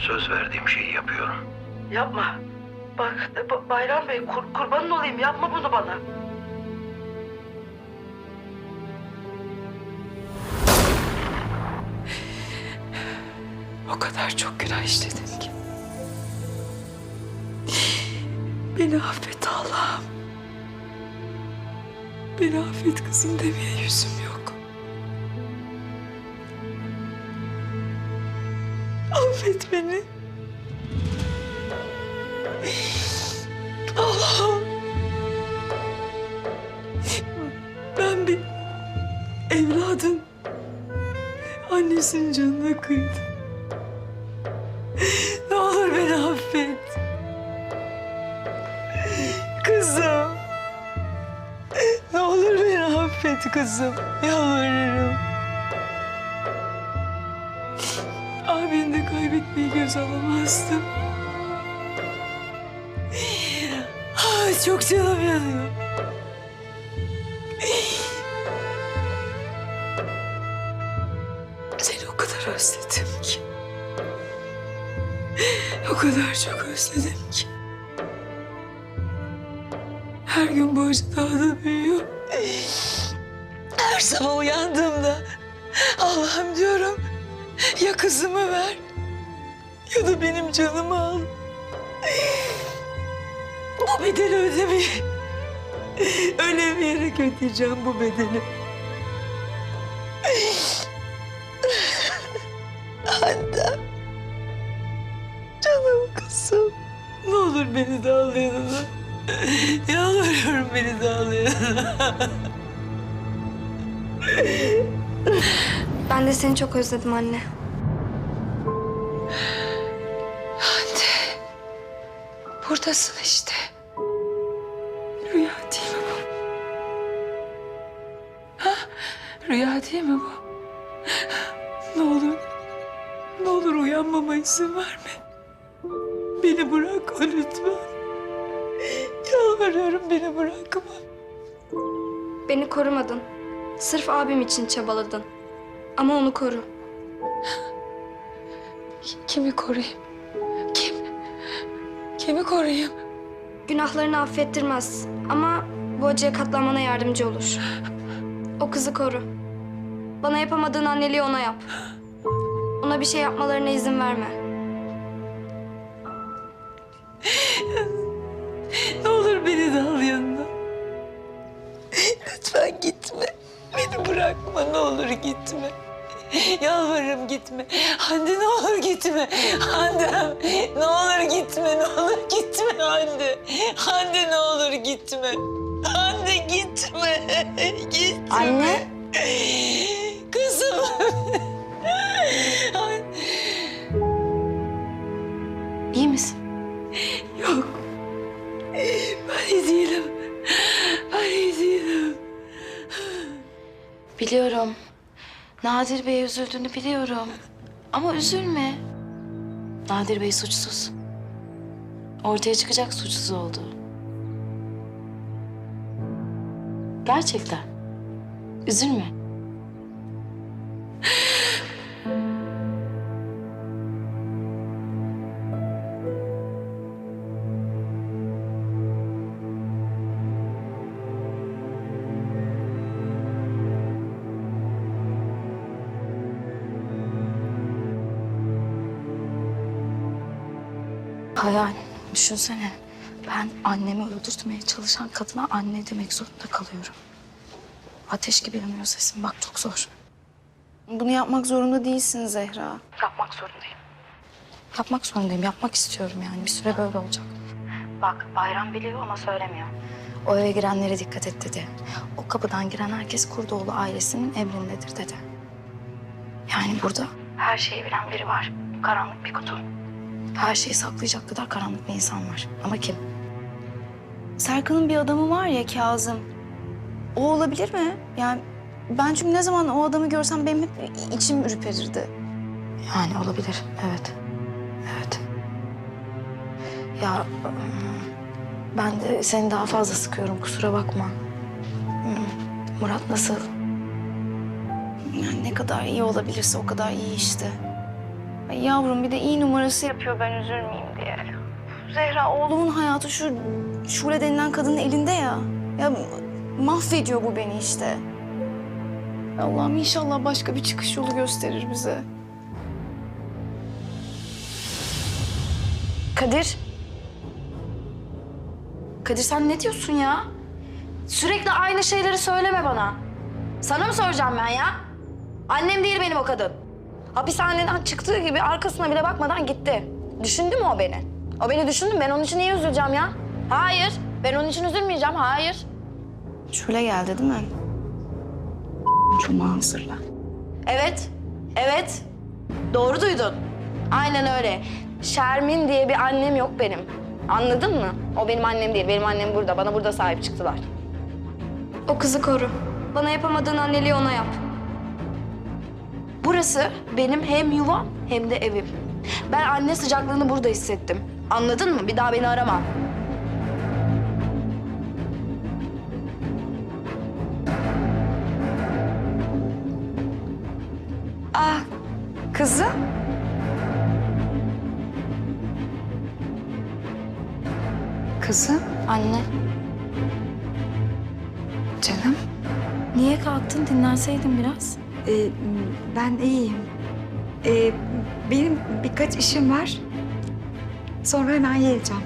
Söz verdiğim şeyi yapıyorum. Yapma. Bak Ba- Bayram Bey kur- kurbanın olayım yapma bunu bana. O kadar çok günah işledim ki. Beni affet Allah'ım. Beni affet kızım demeye yüzüm yok. Affet beni. Allah'ım. Ben bir evladın annesinin canına kıydım. Ne olur beni affet. Kızım. Ne olur beni affet kızım. Yalvarırım. Abini de kaybetmeyi göz alamazdım. Ah, çok canım yanıyor. Seni o kadar özledim ki. O kadar çok özledim ki. Her gün bu acı daha da büyüyor. Her sabah uyandığımda Allah'ım diyorum ya kızımı ver ya da benim canımı al. Bu bedeli ödemeyi ölemeyerek ödeyeceğim bu bedeli. Annem. Canım kızım. Ne olur beni de al yanına. Yalvarıyorum beni de al yanına. Ben de seni çok özledim. Anne. Buradasın işte. Rüya değil mi bu? Ha? Rüya değil mi bu? Ne olur, ne olur uyanmama izin verme. Beni bırakma lütfen. Yalvarıyorum beni bırakma. Beni korumadın. Sırf abim için çabaladın. Ama onu koru. Kimi koruyayım? Kim? Kimi koruyayım? Günahlarını affettirmez. Ama bu acıya katlanmana yardımcı olur. O kızı koru. Bana yapamadığın anneliği ona yap. Ona bir şey yapmalarına izin verme. Ne olur beni de al yanına. Lütfen gitme. Beni bırakma ne olur gitme. Yalvarırım gitme. Hande ne olur gitme. Hande ne olur gitme ne olur gitme Hande. Hande ne olur gitme. Hande gitme. Gitme. Anne. Kızım. İyi misin? Yok. Ben iyi değilim. Ben iyi değilim. Biliyorum. Nadir Bey'e üzüldüğünü biliyorum. Ama üzülme. Nadir Bey suçsuz. Ortaya çıkacak suçsuz olduğu. Gerçekten. Üzülme. Hayal, düşünsene. Ben annemi öldürtmeye çalışan kadına anne demek zorunda kalıyorum. Ateş gibi yanıyor sesim. Bak çok zor. Bunu yapmak zorunda değilsin Zehra. Yapmak zorundayım. Yapmak zorundayım. Yapmak istiyorum yani. Bir süre böyle olacak. Bak Bayram biliyor ama söylemiyor. O eve girenlere dikkat et dedi. O kapıdan giren herkes Kurdoğlu ailesinin emrindedir dedi. Yani burada her şeyi bilen biri var. Karanlık bir kutu. Her şeyi saklayacak kadar karanlık bir insan var. Ama kim? Serkan'ın bir adamı var ya Kazım. O olabilir mi? Yani ben çünkü ne zaman o adamı görsem benim hep içim ürperirdi. Yani olabilir. Evet. Evet. Ya ben de seni daha fazla sıkıyorum. Kusura bakma. Murat nasıl? Yani ne kadar iyi olabilirse o kadar iyi işte. Ay yavrum bir de iyi numarası yapıyor ben üzülmeyeyim diye. Zehra oğlumun hayatı şu Şule denilen kadının elinde ya. Ya mahvediyor bu beni işte. Allah'ım inşallah başka bir çıkış yolu gösterir bize. Kadir. Kadir sen ne diyorsun ya? Sürekli aynı şeyleri söyleme bana. Sana mı soracağım ben ya? Annem değil benim o kadın. Hapishaneden çıktığı gibi arkasına bile bakmadan gitti. Düşündü mü o beni? O beni düşündü mü? Ben onun için niye üzüleceğim ya? Hayır. Ben onun için üzülmeyeceğim. Hayır. Şule geldi değil mi? Cuma hazırla. Evet. Evet. Doğru duydun. Aynen öyle. Şermin diye bir annem yok benim. Anladın mı? O benim annem değil. Benim annem burada. Bana burada sahip çıktılar. O kızı koru. Bana yapamadığın anneliği ona yap. Burası benim hem yuvam hem de evim. Ben anne sıcaklığını burada hissettim. Anladın mı? Bir daha beni arama. Ah kızım. Kızım, Anne, canım. niye kalktın? Dinlenseydin biraz. Ee, ben iyiyim. Ee, benim birkaç işim var. Sonra hemen geleceğim.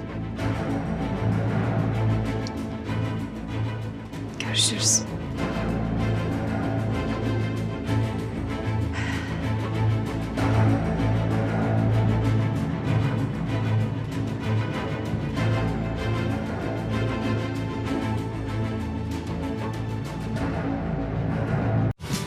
Görüşürüz.